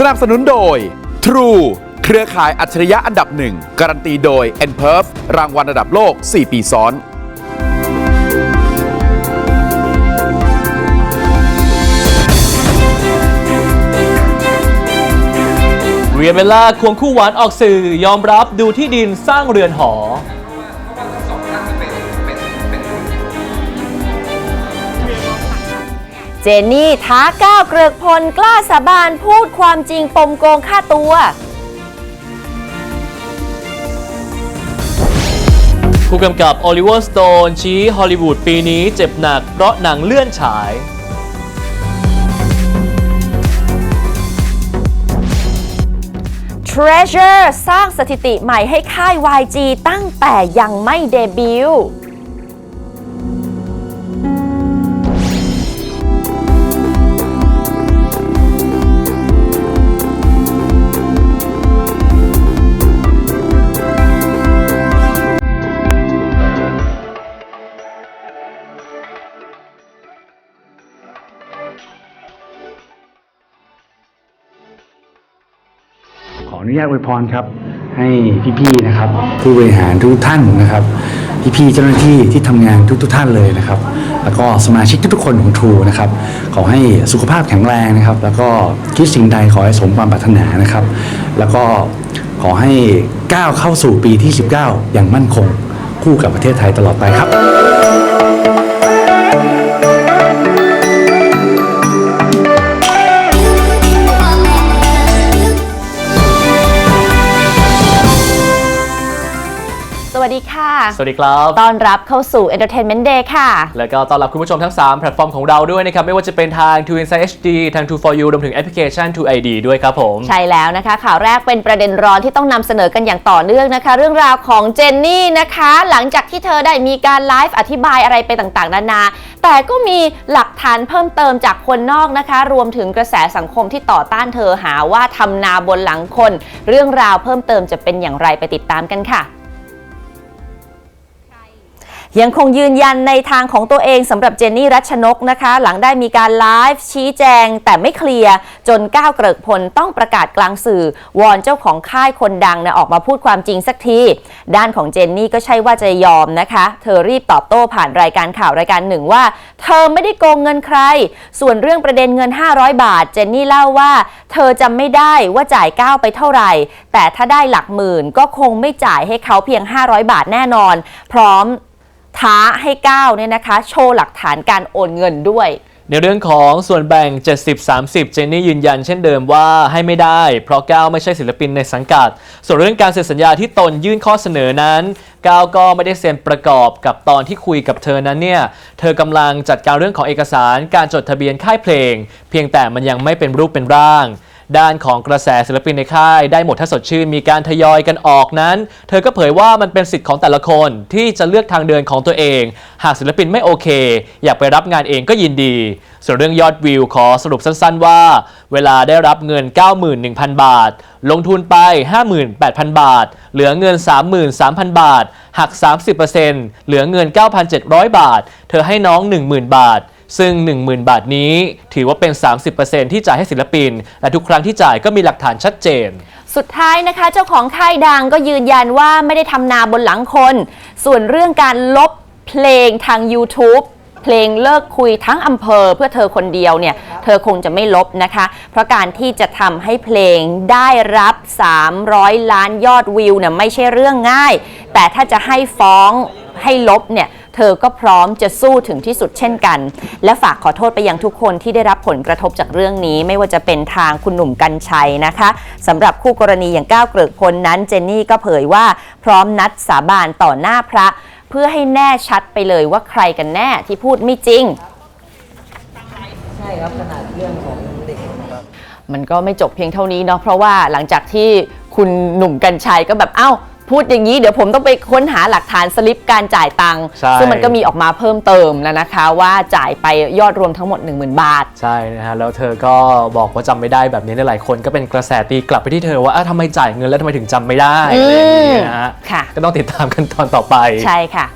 สนับสนุนโดย True เครือข่ายอัจฉริยะอันดับหนึ่งการันตีโดย n p e r f รางวัลระดับโลก 4 ปีซ้อนเวียเบลล่าควงคู่หวานออกสื่อยอมรับดูที่ดินสร้างเรือนหอ เจนนี่ท้าก้าวเกริกพลกล้าสาบานพูดความจริงปมโกงค่าตัว ผู้กำกับโอลิเวอร์สโตนชี้ฮอลลีวูดปีนี้เจ็บหนักเพราะหนังเลื่อนฉาย Treasure สร้างสถิติใหม่ให้ค่าย YG ตั้งแต่ยังไม่เดบิวต์ ออนุญาตอวยพรครับ ให้พี่ๆนะครับ ผู้บริหารทุกท่านนะครับ พี่ๆเจ้าหน้าที่ที่ทำงานทุกๆท่านเลยนะครับ แล้วก็สมาชิกทุกๆคนของทรูนะครับ ขอให้สุขภาพแข็งแรงนะครับ แล้วก็คิดสิ่งใดขอให้สมความปรารถนานะครับ แล้วก็ขอให้ก้าวเข้าสู่ปีที่ 19 อย่างมั่นคง คู่กับประเทศไทยตลอดไปครับ สวัสดีครับ ต้อนรับเข้าสู่ Entertainment Day ค่ะ แล้วก็ต้อนรับคุณผู้ชมทั้ง 3 แพลตฟอร์มของเราด้วยนะครับ ไม่ว่าจะเป็นทาง t 2 Insight HD ทาง True for You รวมถึงแอปพลิเคชัน True ID ด้วยครับผม ใช่แล้วนะคะ ข่าวแรกเป็นประเด็นร้อนที่ต้องนำเสนอกันอย่างต่อเนื่องนะคะ เรื่องราวของเจนนี่นะคะ หลังจากที่เธอได้มีการไลฟ์อธิบายอะไรไปต่างๆ นานา แต่ก็มีหลักฐานเพิ่มเติมจากคนนอกนะคะ รวมถึงกระแสสังคมที่ต่อต้านเธอหาว่าทำนาบนหลังคน เรื่องราวเพิ่มเติมจะเป็นอย่างไรไปติดตามกันค่ะ ยังคงยืนยันในทางของตัวเองสำหรับเจนนี่รัชนกนะคะ หลังได้มีการไลฟ์ชี้แจง แต่ไม่เคลียร์ จนก้าวเกริกพลต้องประกาศกลางสื่อ วอนเจ้าของค่ายคนดังนะออกมาพูดความจริงสักที ด้านของเจนนี่ก็ใช่ว่าจะยอมนะคะ เธอรีบตอบโต้ผ่านรายการข่าวรายการหนึ่งว่า เธอไม่ได้โกงเงินใคร ส่วนเรื่องประเด็นเงิน 500 บาท เจนนี่เล่าว่า เธอจำไม่ได้ว่าจ่ายก้าวไปเท่าไหร่ แต่ถ้าได้หลักหมื่นก็คงไม่จ่ายให้เขาเพียง 500 บาทแน่นอน พร้อม ท้าให้ก้าวเนี่ยนะคะ โชว์หลักฐานการโอนเงินด้วยในเรื่องของส่วนแบ่ง 70-30 เจนนี่ยืนยันเช่นเดิมว่าให้ไม่ได้ เพราะก้าวไม่ใช่ศิลปินในสังกัด ส่วนเรื่องการเซ็นสัญญาที่ตนยื่นข้อเสนอนั้นก้าวก็ไม่ได้เซ็นประกอบกับตอนที่คุยกับเธอนั้นเนี่ย เธอกำลังจัดการเรื่องของเอกสารการจดทะเบียนค่ายเพลง เพียงแต่มันยังไม่เป็นรูปเป็นร่าง ด้านของกระแสศิลปินในค่ายได้หมดถ้าสดชื่นมีการทยอยกันออกนั้น เธอก็เผยว่ามันเป็นสิทธิ์ของแต่ละคนที่จะเลือกทางเดินของตัวเอง หากศิลปินไม่โอเค อยากไปรับงานเองก็ยินดี ส่วนเรื่องยอดวิวขอสรุปสั้นๆว่า เวลาได้รับเงิน 91,000 บาท ลงทุนไป 58,000 บาท เหลือเงิน 33,000 บาทหัก 30%เหลือเงิน 9,700 บาท เธอให้น้อง 10,000 บาท ซึ่ง 10,000 บาทนี้ถือว่าเป็น 30%ที่จ่ายให้ศิลปิน และทุกครั้งที่จ่ายก็มีหลักฐานชัดเจน สุดท้ายนะคะ เจ้าของค่ายดังก็ยืนยันว่าไม่ได้ทำนาบนหลังคน ส่วนเรื่องการลบเพลงทาง YouTube เพลงเลิกคุยทั้งอำเภอเพื่อเธอคนเดียวเนี่ย เธอคงจะไม่ลบนะคะ เพราะการที่จะทำให้เพลงได้รับ 300 ล้านยอดวิวเนี่ยไม่ใช่เรื่องง่าย แต่ถ้าจะให้ฟ้องให้ลบเนี่ย เธอก็พร้อมจะสู้ถึงที่สุดเช่นกัน และฝากขอโทษไปยังทุกคนที่ได้รับผลกระทบจากเรื่องนี้ ไม่ว่าจะเป็นทางคุณหนุ่มกัญชัยนะคะสำหรับคู่กรณีอย่างก้าวเกริกพลนั้นเจนนี่ก็เผยว่าพร้อมนัดสาบานต่อหน้าพระ เพื่อให้แน่ชัดไปเลยว่าใครกันแน่ที่พูดไม่จริง ใช่ครับขนาดเรื่องของเด็กมันก็ไม่จบเพียงเท่านี้เนาะเพราะว่าหลังจากที่คุณหนุ่มกัญชัยก็แบบเอ้า พูดอย่างนี้เดี๋ยวผมต้องไปค้นหาหลักฐานสลิปการจ่ายตังค์ใช่ ซึ่งมันก็มีออกมาเพิ่มเติมแล้วนะคะ ว่าจ่ายไปยอดรวมทั้งหมด 10,000 บาท ใช่นะฮะแล้วเธอก็บอกว่าจำไม่ได้แบบนี้หลายๆคนก็เป็นกระแสตีกลับไปที่เธอว่าอ้าวทำไมจ่ายเงินแล้วทำไมถึงจำไม่ได้อะไรอย่างเงี้ยนะฮะค่ะ ก็ต้องติดตามกันตอนต่อไป ใช่ค่ะ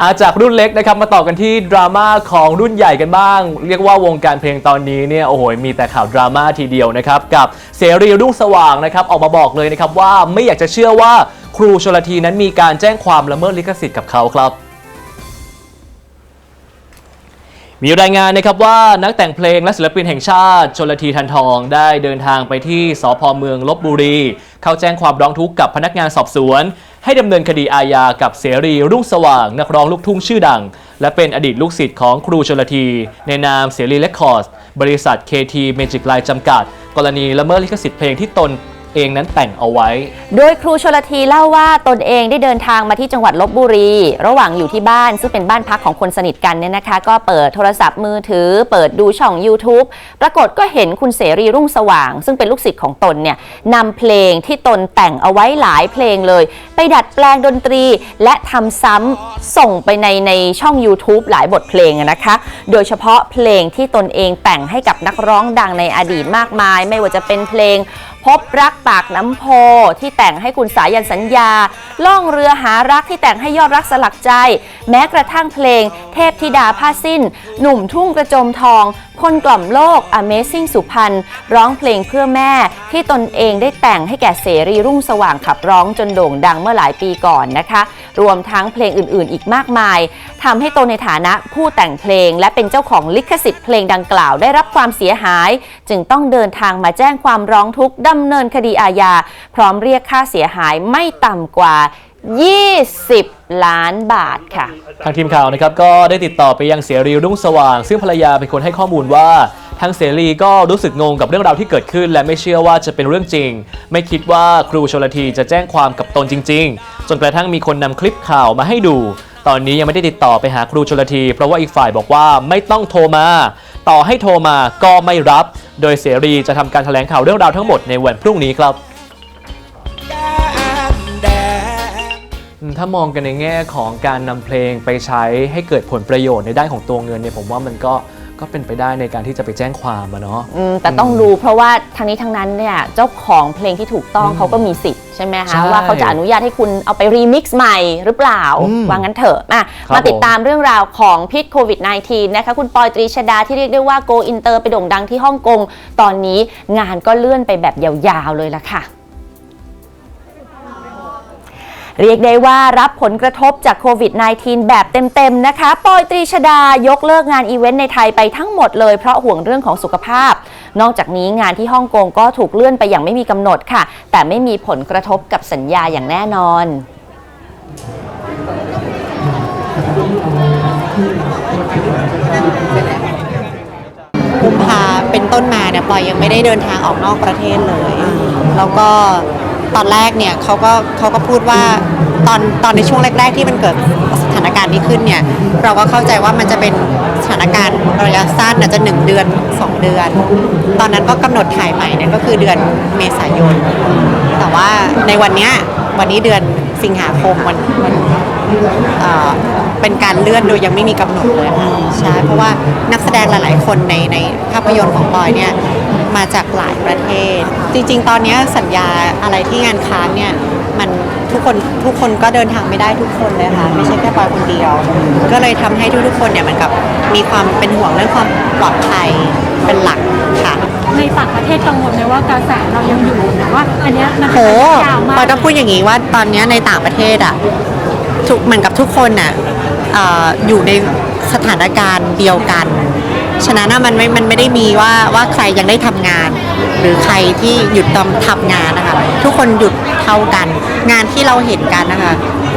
อาจากรุ่นเล็กนะครับมาต่อกันที่ดราม่าของรุ่นใหญ่กันบ้าง เรียกว่าวงการเพลงตอนนี้เนี่ยโอ้โหมีแต่ข่าวดราม่าทีเดียวนะครับ กับเสรีรุ่งสว่างนะครับออกมาบอกเลยนะครับว่าไม่อยากจะเชื่อว่า ครูชลทีนั้นมีการแจ้งความละเมิดลิขสิทธิ์กับเขาครับ มีรายงานนะครับว่านักแต่งเพลงและศิลปินแห่งชาติชนลทีทันทองได้เดินทางไปที่สพเมืองลบบุรี เข้าแจ้งความร้องทุกข์กับพนักงานสอบสวน ให้ดำเนินคดีอาญากับเสรีรุ่งสว่าง นักร้องลูกทุ่งชื่อดัง และเป็นอดีตลูกศิษย์ของครูชนลที ในนามเสรีเรคคอร์สบริษัท KT Magic Line จำกัด กรณีละเมิดลิขสิทธิ์เพลงที่ตน เองนั้นแต่งเอาไว้ โดยครูชลทีเล่าว่าตนเองได้เดินทางมาที่จังหวัดลบบุรี ระหว่างอยู่ที่บ้านซึ่งเป็นบ้านพักของคนสนิทกันเนี่ยนะคะ ก็เปิดโทรศัพท์มือถือ เปิดดูช่อง YouTube ปรากฏก็เห็นคุณเสรีรุ่งสว่าง ซึ่งเป็นลูกศิษย์ของตนเนี่ยนำเพลงที่ตนแต่งเอาไว้หลายเพลงเลย ไปดัดแปลงดนตรี และทำซ้ำส่งไปในในช่อง YouTube หลายบทเพลงนะคะ โดยเฉพาะเพลงที่ตนเองแต่งให้กับนักร้องดังในอดีตมากมาย ไม่ว่าจะเป็นเพลง พบรักปากน้ำโพที่แต่งให้คุณสายันสัญญา ล่องเรือหารักที่แต่งให้ยอดรักสลักใจ แม้กระทั่งเพลง เทพธิดาผ้าสิ้น หนุ่มทุ่งกระโจมทอง คนกล่อมโลก Amazing สุพรรณร้องเพลงเพื่อแม่ที่ตนเองได้แต่งให้แก่เสรีรุ่งสว่างขับร้องจนโด่งดังเมื่อหลายปีก่อนนะคะ รวมทั้งเพลงอื่นๆ อีกมากมายทำให้ตนในฐานะผู้แต่งเพลง และเป็นเจ้าของลิขสิทธิ์เพลงดังกล่าวได้รับความเสียหาย จึงต้องเดินทางมาแจ้งความร้องทุกข์ดำเนินคดีอาญา พร้อมเรียกค่าเสียหายไม่ต่ำกว่า 20 ล้านบาทค่ะ ทางทีมข่าวนะครับก็ได้ติดต่อไปยังเสรีรุ่งสว่าง ซึ่งภรรยาเป็นคนให้ข้อมูลว่า ทางเสรีก็รู้สึกงงกับเรื่องราวที่เกิดขึ้น และไม่เชื่อว่าจะเป็นเรื่องจริง ไม่คิดว่าครูชลทีจะแจ้งความกับตนจริง ๆ จนกระทั่งมีคนนำคลิปข่าวมาให้ดู ตอนนี้ยังไม่ได้ติดต่อไปหาครูชลที เพราะว่าอีกฝ่ายบอกว่าไม่ต้องโทรมา ต่อให้โทรมาก็ไม่รับ โดยเสรีจะทำการแถลงข่าวเรื่องราวทั้งหมดในวันพรุ่งนี้ครับถ้ามองกันในแง่ของการนำเพลงไปใช้ให้เกิดผลประโยชน์ในด้านของตัวเงินเนี่ยผมว่ามันก็ ก็เป็นไปได้ในการที่จะไปแจ้งความอะเนาะ อืมแต่ต้องรู้เพราะว่าทั้งนี้ทั้งนั้นเนี่ยเจ้าของเพลงที่ถูกต้องเขาก็มีสิทธิ์ใช่ไหมใช่คะว่าเขาจะอนุญาตให้คุณเอาไปรีมิกซ์ใหม่หรือเปล่าอืมว่างั้นเถอะมาครับมาติดผมตามเรื่องราวของพิษโควิด -19 นะคะคุณปอยตรีชดาที่เรียกได้ว่าโกอินเตอร์ไปโด่งดังที่ฮ่องกง ตอนนี้งานก็เลื่อนไปแบบยาวๆเลยละค่ะ เรียกได้ว่ารับผลกระทบจากโควิด -19 แบบเต็มๆ นะคะปอยตรีชดายกเลิกงานอีเวนต์ในไทยไปทั้งหมดเลยเพราะห่วงเรื่องของสุขภาพ นอกจากนี้งานที่ฮ่องกงก็ถูกเลื่อนไปอย่างไม่มีกำหนดค่ะ แต่ไม่มีผลกระทบกับสัญญาอย่างแน่นอนกุมภาเป็นต้นมาเนี่ยปอยยังไม่ได้เดินทางออกนอกประเทศเลย แล้วก็ ตอนแรกเนี่ยเขาก็เขาก็พูดว่าตอนตอนในช่วงแรก ๆ ที่มันเกิดสถานการณ์นี้ขึ้นเนี่ยเราก็เข้าใจว่ามันจะเป็นสถานการณ์ระยะสั้นอาจจะหนึ่งเดือนสองเดือน ตอนนั้นก็กำหนดถ่ายใหม่เนี่ยก็คือเดือนเมษายน แต่ว่าในวันเนี้ยวันนี้เดือนสิงหาคมวันวันเป็นการเลื่อนโดยยังไม่มีกำหนดเลยค่ะใช่เพราะว่านักแสดงหลาย ๆ คนในในภาพยนตร์ของปอยเนี่ย มาจากหลายประเทศ จริง ๆ ตอนเนี้ยสัญญาอะไรที่งานค้างเนี่ยมันทุกคนทุกคนก็เดินทางไม่ได้ทุกคนเลยค่ะไม่ใช่แค่ปอยคนเดียว ก็เลยทำให้ทุกๆคนเนี่ยเหมันกับมีความเป็นห่วงเรื่องความปลอดภัยเป็นหลักค่ะในต่างประเทศกังวลไหมว่ากระแสเรายังอยู่หรือว่าอันเนี้ยมันโหเป็นยาวมาปอกยต้องพูดอย่างนี้ว่าตอนเนี้ยในต่างประเทศอะทุกเหมือนกับทุกคนน่ะเอ่ออยู่ในสถานการณ์เดียวกัน ฉะนั้นน่ะมันไม่ มันไม่ได้มีว่าว่าใครยังได้ทำงาน หรือใครที่หยุดทำทำงานนะคะทุกคนหยุดเท่ากัน งานที่เราเห็นกันนะคะ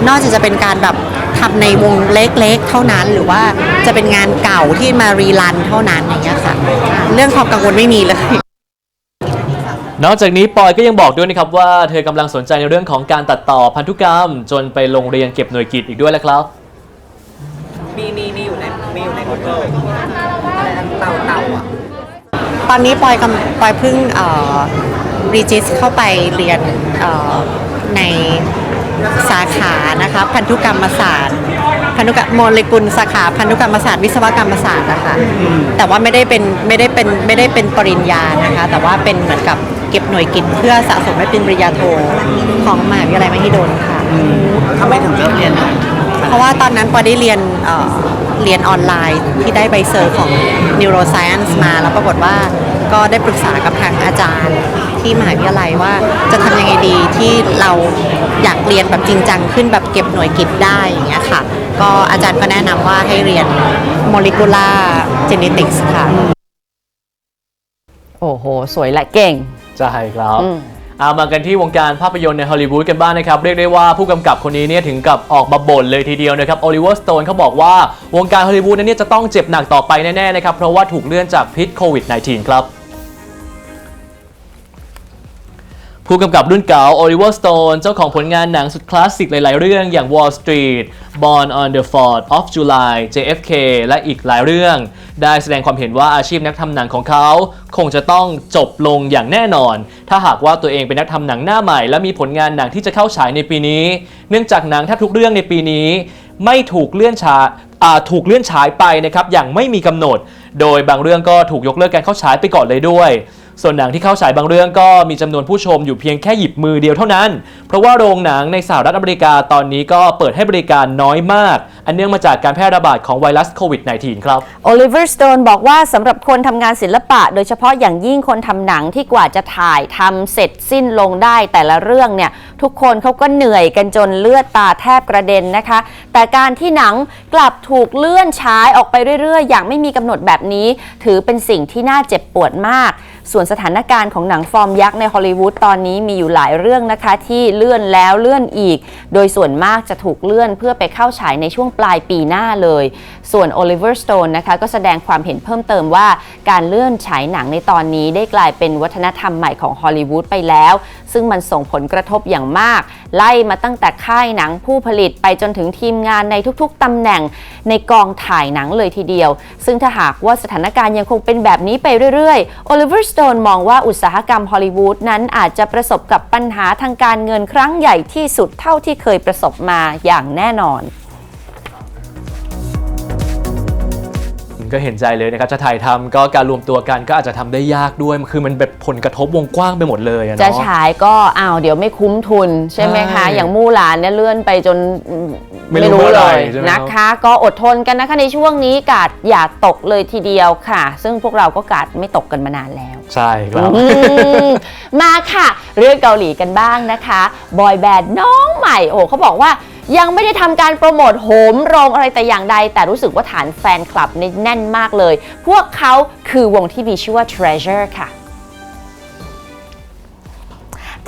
นอกจากจะเป็นการแบบทำในวงเล็กๆ เท่านั้นหรือว่าจะเป็นงานเก่าที่มารีรันเท่านั้นอย่างเงี้ยค่ะเรื่องความกังวลไม่มีเลย นอกจากนี้ปอยก็ยังบอกด้วยนะครับว่าเธอกำลังสนใจในเรื่องของการตัดต่อพันธุกรรม จนไปลงเรียนเก็บหน่วยกิตอีกด้วยแหละครับ มีมีมีอยู่ในมีอยู่ในคอนโดอะ ไรนะเต่าเต่าอะตอนนี้ปอยกำปอยเพิ่งเอ่อรีจิสเข้าไปเรียนเอ่อในสาขานะคะพันธุกรรมศาสตร์พันธุกรรมโมเลกุลสาขาพันธุกรรมศาสตร์วิศวกรรมศาสตร์นะคะแต่ว่าไม่ได้เป็นไม่ได้เป็นไม่ได้เป็นปริญญานะคะ แต่ว่าเป็นเหมือนกับเก็บหน่วยกิตเพื่อสะสมให้เป็นปริญญาโทของมหาวิทยาลัยมหิดลค่ะ ทำไมถึงเลือกเรียนพัน เพราะว่าตอนนั้นปอได้เรียนเอ่อเรียนออนไลน์ที่ได้ใบเซอร์ของ neuroscience มา แล้วปรากฏว่าก็ได้ปรึกษากับทางอาจารย์ที่มหาวิทยาลัยว่าจะทำยังไงดีที่เราอยากเรียนแบบจริงจังขึ้นแบบเก็บหน่วยกิตได้อย่างเงี้ยค่ะ ก็อาจารย์ก็แนะนำว่าให้เรียน molecular genetics ค่ะ โอ้โห สวยและเก่ง ใช่ครับอืม เอามากันที่วงการภาพยนตร์ในฮอลลีวูดกันบ้างนะครับ เรียกได้ว่าผู้กำกับคนนี้เนี่ยถึงกับออกมาบ่นเลยทีเดียวนะครับโอลิเวอร์สโตนเขาบอกว่าวงการฮอลลีวูดนั้นเนี่ยจะต้องเจ็บหนักต่อไปแน่ๆนะครับเพราะว่าถูกเลื่อนจากพิษโควิด -19 ครับ ผู้กำกับรุ่นเก่าโอลิเวอร์สโตนเจ้าของผลงานหนังสุดคลาสสิกหลาย ๆ เรื่องอย่าง Wall Street Born on the 4th of July JFK และอีกหลายเรื่อง ได้แสดงความเห็นว่าอาชีพนักทำหนังของเขา คงจะต้องจบลงอย่างแน่นอน ถ้าหากว่าตัวเองเป็นนักทำหนังหน้าใหม่ และมีผลงานหนังที่จะเข้าฉายในปีนี้ เนื่องจากหนังแทบทุกเรื่องในปีนี้ ไม่ถูกเลื่อนฉายถูกเลื่อนฉายไปนะครับอย่างไม่มีกำหนด โดยบางเรื่องก็ถูกยกเลิกการเข้าฉายไปก่อนเลยด้วย ส่วนหนังที่เข้าฉายบางเรื่องก็มีจำนวนผู้ชมอยู่เพียงแค่หยิบมือเดียวเท่านั้น เพราะว่าโรงหนังในสหรัฐอเมริกาตอนนี้ก็เปิดให้บริการน้อยมาก อันเนื่องมาจากการแพร่ระบาดของไวรัสโควิด -19 ครับโอลิเวอร์สโตนบอกว่าสำหรับคนทำงานศิลปะ โดยเฉพาะอย่างยิ่งคนทำหนังที่กว่าจะถ่ายทำเสร็จสิ้นลงได้แต่ละเรื่องเนี่ยทุกคนเขาก็เหนื่อยกันจนเลือดตาแทบกระเด็นนะคะ แต่การที่หนังกลับถูกเลื่อนฉายออกไปเรื่อยๆ อย่างไม่มีกำหนดแบบนี้ ถือเป็นสิ่งที่น่าเจ็บปวดมาก ส่วนสถานการณ์ของหนังฟอร์มยักษ์ในฮอลลีวูดตอนนี้มีอยู่หลายเรื่องนะคะที่เลื่อนแล้วเลื่อนอีก โดยส่วนมากจะถูกเลื่อนเพื่อไปเข้าฉายในช่วงปลายปีหน้าเลย ส่วนโอลิเวอร์สโตนนะคะก็แสดงความเห็นเพิ่มเติมว่า การเลื่อนฉายหนังในตอนนี้ได้กลายเป็นวัฒนธรรมใหม่ของฮอลลีวูดไปแล้วซึ่งมันส่งผลกระทบอย่างมาก ไล่มาตั้งแต่ค่ายหนังผู้ผลิตไปจนถึงทีมงานในทุกๆตำแหน่งในกองถ่ายหนังเลยทีเดียว ซึ่งถ้าหากว่าสถานการณ์ยังคงเป็นแบบนี้ไปเรื่อยๆโอลิเวอร์สโตนมองว่าอุตสาหกรรมฮอลลีวูดนั้นอาจจะประสบกับปัญหาทางการเงินครั้งใหญ่ที่สุดเท่าที่เคยประสบมาอย่างแน่นอน ก็เห็นใจเลยนะครับ จะถ่ายทำก็การรวมตัวกันก็อาจจะทำได้ยากด้วย คือมันแบบผลกระทบวงกว้างไปหมดเลยอะจะเนาะฉายก็อ้าวเดี๋ยวไม่คุ้มทุน ใช่ไหมคะใช่อย่างมู่หลานเนี่ยเลื่อนไปจนไม่รู้เมื่อไหร่เลยใช่ไหมนะคะ ก็อดทนกันนะคะในช่วงนี้กาดอย่าตกเลยทีเดียวค่ะ ซึ่งพวกเราก็กาดไม่ตกกันมานานแล้ว ใช่ครับอืมมาค่ะ เรื่องเกาหลีกันบ้างนะคะบอยแบนด์น้องใหม่โอ้เขาบอกว่า ยังไม่ได้ทำการโปรโมทโหมโรงอะไรแต่อย่างใด แต่รู้สึกว่าฐานแฟนคลับเนี่ยแน่นมากเลย พวกเขาคือวงที่มีชื่อว่า Treasure ค่ะ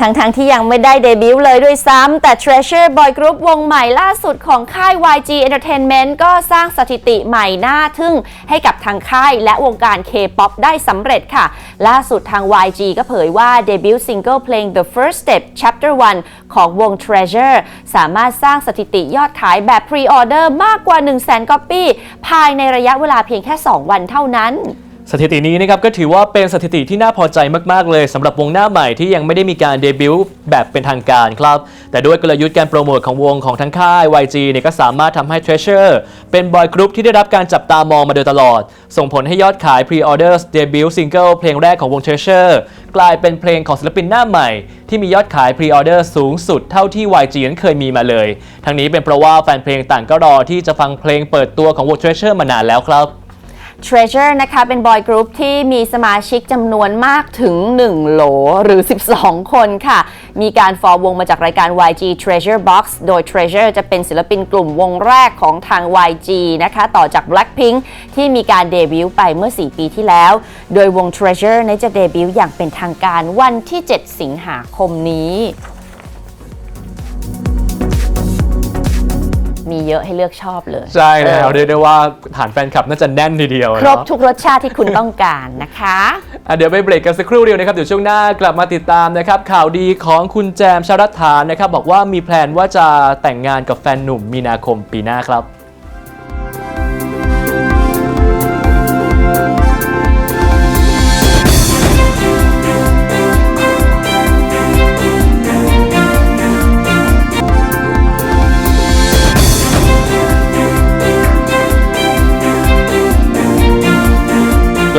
ทั้งๆทที่ยังไม่ได้เดบิวต์เลยด้วยซ้ำแต่ Treasure Boy Group วงใหม่ล่าสุดของค่าย YG Entertainment ก็สร้างสถิติใหม่น่าทึ่ง ให้กับทางค่ายและวงการ K-POP ได้สำเร็จค่ะ ล่าสุดทาง YG ก็เผยว่าเดบิวต์ซิงเกิลเพลง The First Step Chapter 1 ของวง Treasure สามารถสร้างสถิติยอดขายแบบ Pre-order มากกว่า 1 0 0 0 0แสนก๊อปปี้ภายในระยะเวลาเพียงแค่ 2 วันเท่านั้น สถิตินี้นะครับก็ถือว่าเป็นสถิติที่น่าพอใจมาก ๆ เลยสำหรับวงหน้าใหม่ที่ยังไม่ได้มีการเดบิวต์แบบเป็นทางการครับ แต่ด้วยกลยุทธ์การโปรโมทของวงของทั้งค่าย YG เนี่ยก็สามารถทำให้ Treasure เป็นบอยกรุ๊ปที่ได้รับการจับตามองมาโดยตลอด ส่งผลให้ยอดขาย Pre-orders เดบิวต์ซิงเกิลเพลงแรกของวง Treasure กลายเป็นเพลงของศิลปินหน้าใหม่ ที่มียอดขาย Pre-order สูงสุดเท่าที่ YG นั้นเคยมีมาเลย ทั้งนี้เป็นเพราะว่าแฟนเพลงต่างก็รอที่จะฟังเพลงเปิดตัวของวง Treasure มานานแล้วครับ Treasure นะคะเป็นบอยกรุ๊ปที่มีสมาชิกจำนวนมากถึง 1 โหลหรือ 12 คนค่ะ มีการฟอร์วงมาจากรายการ YG Treasure Box โดย Treasure จะเป็นศิลปินกลุ่มวงแรกของทาง YG นะคะ ต่อจาก Blackpink ที่มีการเดบิวต์ไปเมื่อ 4 ปีที่แล้ว โดยวง Treasure นั้นจะเดบิวต์อย่างเป็นทางการวันที่ 7 สิงหาคมนี้ มีเยอะให้เลือกชอบเลยใช่แล้วเออเรียกได้ว่าฐานแฟนคลับน่าจะแน่นทีเดียวครบเนาะทุกรสชาติที่คุณต้องการนะคะอะเดี๋ยวไปเบรกกันสักครู่เดียวนะครับเดี๋ยวช่วงหน้ากลับมาติดตามนะครับข่าวดีของคุณแจมชารัตฐานนะครับบอกว่ามีแพลนว่าจะแต่งงานกับแฟนหนุ่มมีนาคมปีหน้าครับ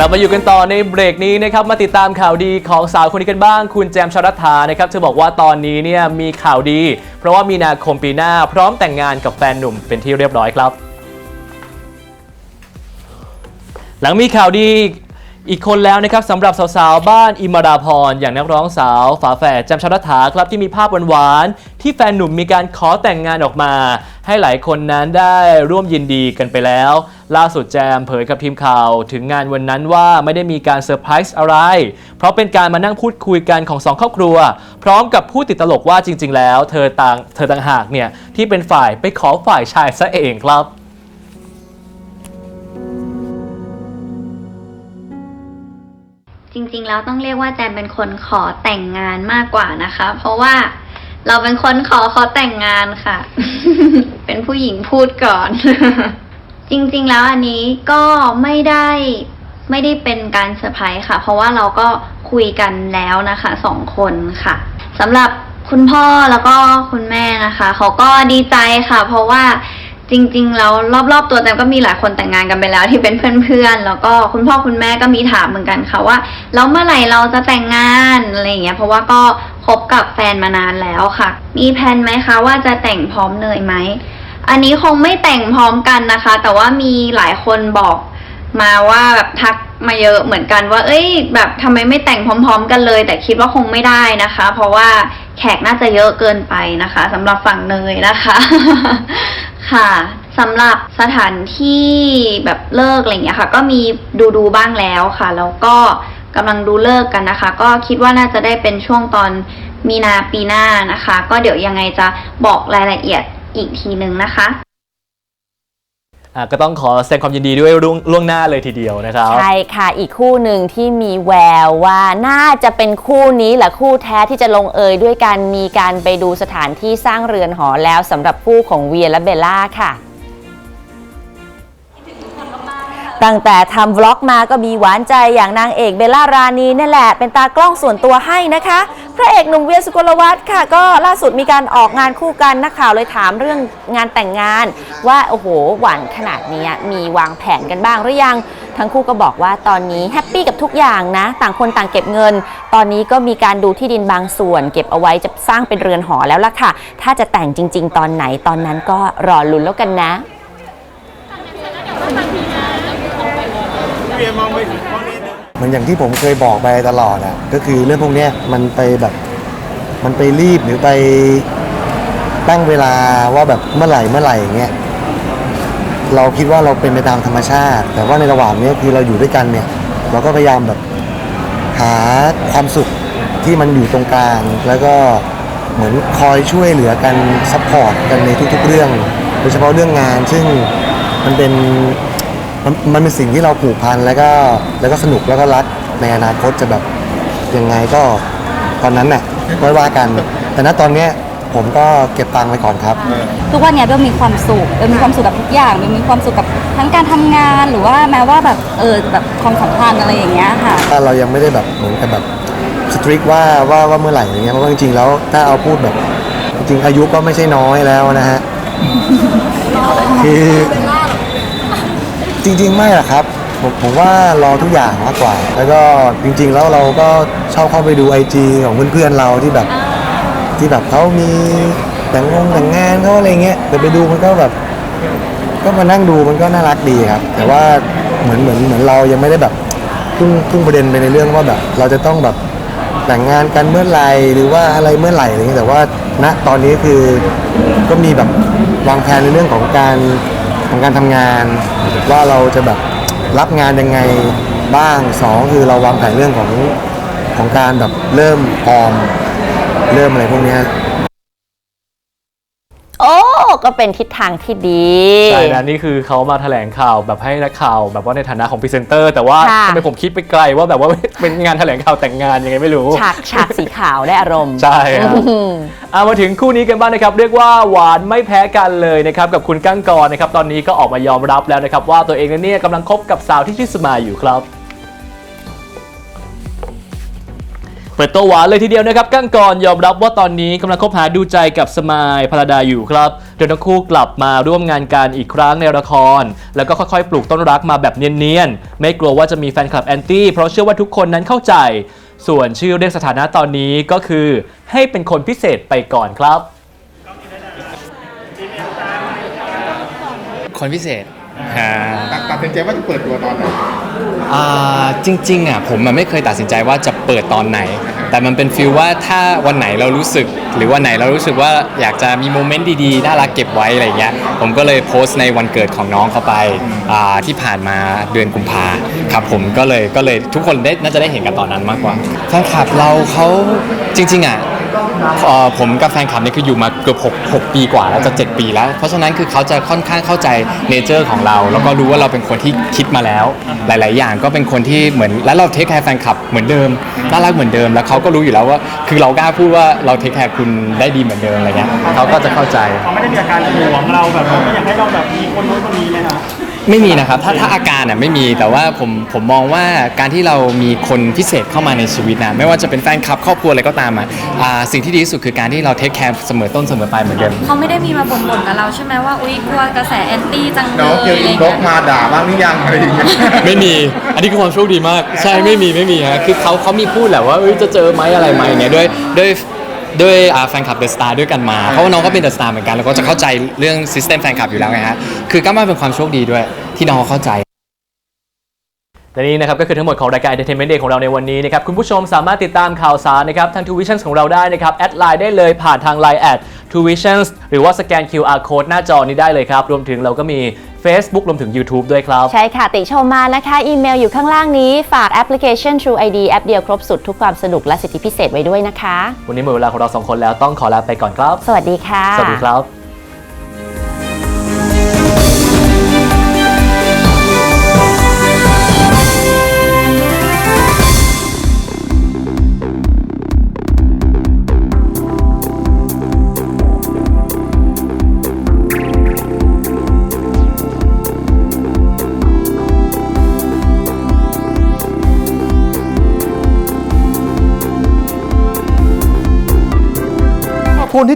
ลับมาอยู่กันต่อในเบรกนี้นะครับมาติดตามข่าวดีของสาวคนนี้กันบ้าง คุณแจมชรัฐานะครับเธอบอกว่าตอนนี้เนี่ยมีข่าวดี เพราะว่ามีนาคมปีหน้าพร้อมแต่งงานกับแฟนหนุ่มเป็นที่เรียบร้อยครับ หลังมีข่าวดีอีกคนแล้วนะครับสำหรับสาวๆ บ้านอิมราพร อย่างนักร้องสาวฝาแฝดจำชรัฐาครับที่มีภาพหวานๆที่แฟนหนุ่มมีการขอแต่งงานออกมา ให้หลายคนนั้นได้ร่วมยินดีกันไปแล้ว ล่าสุดแจมเผยกับทีมข่าวถึงงานวันนั้นว่าไม่ได้มีการเซอร์ไพรส์อะไร เพราะเป็นการมานั่งพูดคุยกันของสองครอบครัว พร้อมกับพูดติดตลกว่าจริง ๆ แล้ว เธอต่างเธอต่างหากเนี่ยที่เป็นฝ่ายไปขอฝ่ายชายซะเองครับจริงๆ แล้วต้องเรียกว่าแจมเป็นคนขอแต่งงานมากกว่านะคะ เพราะว่าเราเป็นคนขอขาแต่งงานค่ะ เป็นผู้หญิงพูดก่อน จริงๆ แล้วอันนี้ก็ไม่ได้ไม่ได้เป็นการเซอร์ไพรส์ค่ะ เพราะว่าเราก็คุยกันแล้วนะคะสองคนค่ะสำหรับคุณพ่อแล้วก็คุณแม่นะคะเขาก็ดีใจค่ะ เพราะว่าจริง ๆ แล้วรอบๆตัวแจมก็มีหลายคนแต่งงานกันไปแล้วที่เป็นเพื่อนๆ แล้วก็คุณพ่อคุณแม่ก็มีถามเหมือนกันค่ะว่าแล้วเมื่อไหร่เราจะแต่งงานอะไรอย่างเงี้ยเพราะว่าก็คบกับแฟนมานานแล้วค่ะ มีแผนไหมคะว่าจะแต่งพร้อมเนยไหม อันนี้คงไม่แต่งพร้อมกันนะคะ แต่ว่ามีหลายคนบอกมาว่าแบบทักมาเยอะเหมือนกันว่า เอ้ย แบบทำไมไม่แต่งพร้อม ๆ กันเลย แต่คิดว่าคงไม่ได้นะคะ เพราะว่าแขกน่าจะเยอะเกินไปนะคะสำหรับฝั่งเนยนะคะ ค่ะสำหรับสถานที่แบบเลิกอะไรอย่างเงี้ยค่ะ ก็มีดูดูบ้างแล้วค่ะ แล้วก็กำลังดูเลิกกันนะคะ ก็คิดว่าน่าจะได้เป็นช่วงตอนมีนาปีหน้านะคะ ก็เดี๋ยวยังไงจะบอกรายละเอียด อีกทีนึงนะคะอะก็ต้องขอแสดงความยินดีด้วยล่วงล่วงหน้าเลยทีเดียวนะครับ ใช่ค่ะอีกคู่หนึ่งที่มีแววว่าน่าจะเป็นคู่นี้แหละคู่แท้ที่จะลงเอยด้วยกันมีการไปดูสถานที่สร้างเรือนหอแล้วสำหรับคู่ของเวียและเบลล่าค่ะ ตั้งแต่ทำวล็อกมาก็มีหวานใจอย่างนางเอกเบลล่ารานีนี่แหละ เป็นตากล้องส่วนตัวให้นะคะ พระเอกหนุ่มเวียสุกลวัฒน์ค่ะ ก็ล่าสุดมีการออกงานคู่กันนักข่าวเลยถามเรื่องงานแต่งงาน ว่าโอ้โหหวานขนาดนี้มีวางแผนกันบ้างหรือยัง ทั้งคู่ก็บอกว่าตอนนี้แฮปปี้กับทุกอย่างนะ ต่างคนต่างเก็บเงิน ตอนนี้ก็มีการดูที่ดินบางส่วน เก็บเอาไว้จะสร้างเป็นเรือนหอแล้วล่ะค่ะ ถ้าจะแต่งจริง ๆ ตอนไหนตอนนั้นก็รอลุ้นแล้วกันนะ เหมือนอย่างที่ผมเคยบอกไปตลอดอะก็คือเรื่องพวกเนี้ยมันไปแบบ มันไปรีบหรือไปตั้งเวลาว่าแบบเมื่อไหร่เมื่อไหร่อย่างเงี้ยเราคิดว่าเราเป็นไปตามธรรมชาติ แต่ว่าในระหว่างเนี้ยคือเราอยู่ด้วยกันเนี่ย เราก็พยายามแบบหาความสุขที่มันอยู่ตรงกลาง แล้วก็เหมือนคอยช่วยเหลือกันซัพพอร์ตกันในทุกๆเรื่อง โดยเฉพาะเรื่องงาน ซึ่งมันเป็น มันมันเป็นสิ่งที่เราผูกพันแล้วก็แล้วก็สนุกแล้วก็รักในอนาคตจะแบบยังไงก็ตอนนั้นน่ะไว้ว่ากัน แต่ณตอนเนี้ยผมก็เก็บตังค์ไว้ก่อนครับ ทุกวันเนี้ยเบลมีความสุขเบลมีความสุขกับทุกอย่างเบลมีความสุขกับทั้งการทำงานหรือว่าแม้ว่าแบบเออแบบความสัมพันธ์อะไรอย่างเงี้ยค่ะ ถ้าเรายังไม่ได้แบบเหมือนกับแบบสตริกว่าว่าว่าเมื่อไหร่อย่างเงี้ยเพราะว่าจริงๆแล้วถ้าเอาพูดแบบ จริงๆอายุก็ไม่ใช่น้อยแล้วนะฮะคือ จริง ๆ ไม่หรอกครับผมผมว่ารอทุกอย่างมากกว่า แล้วก็จริง ๆ แล้วเราก็ชอบเข้าไปดูไอจีของเพื่อนๆเราที่แบบที่แบบเขามีแต่งงงแต่งงานเขาอะไรเงี้ยแต่ไปดูมันก็แบบ ก็มานั่งดูมันก็น่ารักดีครับ แต่ว่าเหมือนเหมือนเหมือนเรายังไม่ได้แบบพุ่งพุ่งประเด็นไปในเรื่องว่าแบบ เราจะต้องแบบแต่งงานกันเมื่อไหร่หรือว่าอะไรเมื่อไหร่อะไรเงี้ยแต่ว่าณตอนนี้คือก็มีแบบวางแผนในเรื่องของการ ของการทำงาน ว่าเราจะแบบรับงานยังไงบ้างสองคือเราวางแผนเรื่องของของการแบบเริ่มออม เริ่มอะไรพวกเนี้ย โอ้ก็เป็นทิศทางที่ดีใช่นะนี่คือเขามาแถลงข่าวแบบให้นักข่าวแบบว่าในฐานะของพรีเซนเตอร์ แต่ว่าค่ะทำไมผมคิดไปไกลว่าแบบว่าเป็นงานแถลงข่าวแต่งงานยังไงไม่รู้ฉากฉากสีขาวได้อารมณ์ ใช่ครับอืมเอามาถึงคู่นี้กันบ้างนะครับ เรียกว่าหวานไม่แพ้กันเลยนะครับกับคุณกั้งกรนะครับตอนนี้ก็ออกมายอมรับแล้วนะครับว่าตัวเองนั้นเนี่ยกำลังคบกับสาวที่ชื่อสมายอยู่ครับ ปิดตัวหวานเลยทีเดียวนะครับกั้งกรยอมรับว่าตอนนี้กำลังคบหาดูใจกับสมายพลดาอยู่ครับโดยทั้งคู่กลับมาร่วมงานกันอีกครั้งในละคร แล้วก็ค่อยๆ ปลูกต้นรักมาแบบเนียนๆ ไม่กลัวว่าจะมีแฟนคลับแอนตี้เพราะเชื่อว่าทุกคนนั้นเข้าใจ ส่วนชื่อเรียกสถานะตอนนี้ก็คือให้เป็นคนพิเศษไปก่อนครับ คนพิเศษ ฮะตัดสินใจว่าจะเปิดตัวตอนไหนอ่าจริงๆอะผมมันไม่เคยตัดสินใจว่าจะเปิดตอนไหน แต่มันเป็นฟีลว่าถ้าวันไหนเรารู้สึก หรือวันไหนเรารู้สึกว่าอยากจะมีโมเมนต์ดีๆ น่ารักเก็บไว้อะไรเงี้ยผมก็เลยโพสต์ในวันเกิดของน้องเขาไปอ่าที่ผ่านมาเดือนกุมภาครับผมก็เลยก็เลยทุกคนได้น่าจะได้เห็นกันตอนนั้นมากกว่าแฟนคลับเราเขาจริงๆอะ เอ่อผมกับแฟนคลับนี่คืออยู่มาเกือบ6 6ปีกว่าแล้วจะ 7 ปีแล้ว เพราะฉะนั้นคือเขาจะค่อนข้างเข้าใจเนเจอร์ของเรา แล้วก็รู้ว่าเราเป็นคนที่คิดมาแล้ว หลาย ๆ อย่างก็เป็นคนที่เหมือนแล้วเราเทคแคร์แฟนคลับเหมือนเดิมน่ารักเหมือนเดิมแล้วเขาก็รู้อยู่แล้วว่า คือเรากล้าพูดว่าเราเทคแคร์คุณได้ดีเหมือนเดิมอะไรเงี้ยเขาก็จะเข้าใจ เขาไม่ได้มีอาการห่วงเราแบบว่าไม่อยากให้เราแบบมีคนนู้นคนนี้ไหมคะ ไม่มีนะครับ ถ้าถ้าอาการน่ะไม่มีแต่ว่าผมผมมองว่าการที่เรามีคนพิเศษเข้ามาในชีวิตนะไม่ว่าจะเป็นแฟนคลับครอบครัวอะไรก็ตามอะอ่าสิ่งที่ดีที่สุดคือการที่เราเทคแคร์เสมอต้นเสมอปลายเหมือนเดิม เขาไม่ได้มีมาบ่นๆกับเราใช่ไหมว่า อุ๊ยกลัวกระแสแอนตี้จังเลน้องเกี่ยวยอะไรอินเงี้บ็อกซ์ยมาด่าบ้างหรือยังอะไรอย่างเงี้ยไม่มี อันนี้คือความโชคดีมาก ใช่ไม่มีไม่มีฮะ คือเขาเขามีพูดแหละว่าเอ้ยจะเจอไหมอะไรไหมอย่างเงี้ยด้วยด้วย ด้วยอ่าแฟนคลับเดอะสตาร์ด้วยกันมา เพราะว่าน้องก็เป็นเดอะสตาร์เหมือนกัน แล้วก็จะเข้าใจเรื่องซิสเต็มแฟนคลับอยู่แล้วไงฮะ คือก็มาเป็นความโชคดีด้วยที่น้องเขาเข้าใจและนี่นะครับก็คือทั้งหมดของรายการ Entertainment Day ของเราในวันนี้นะครับคุณผู้ชมสามารถติดตามข่าวสารนะครับทาง Two Visions ของเราได้นะครับแอดไลน์ได้เลยผ่านทาง Line แอด Two Visions หรือว่าสแกน QR Code หน้าจอนี้ได้เลยครับ รวมถึงเราก็มี Facebook รวมถึง YouTube ด้วยครับ ใช่ค่ะ ติชมมานะคะ อีเมลอยู่ข้างล่างนี้ ฝากแอปพลิเคชัน True ID แอปเดียวครบสุดทุกความสนุกและสิทธิพิเศษไว้ด้วยนะคะ วันนี้หมดเวลาของเราสองคนแล้วต้องขอลาไปก่อนครับ สวัสดีค่ะ สวัสดีครับ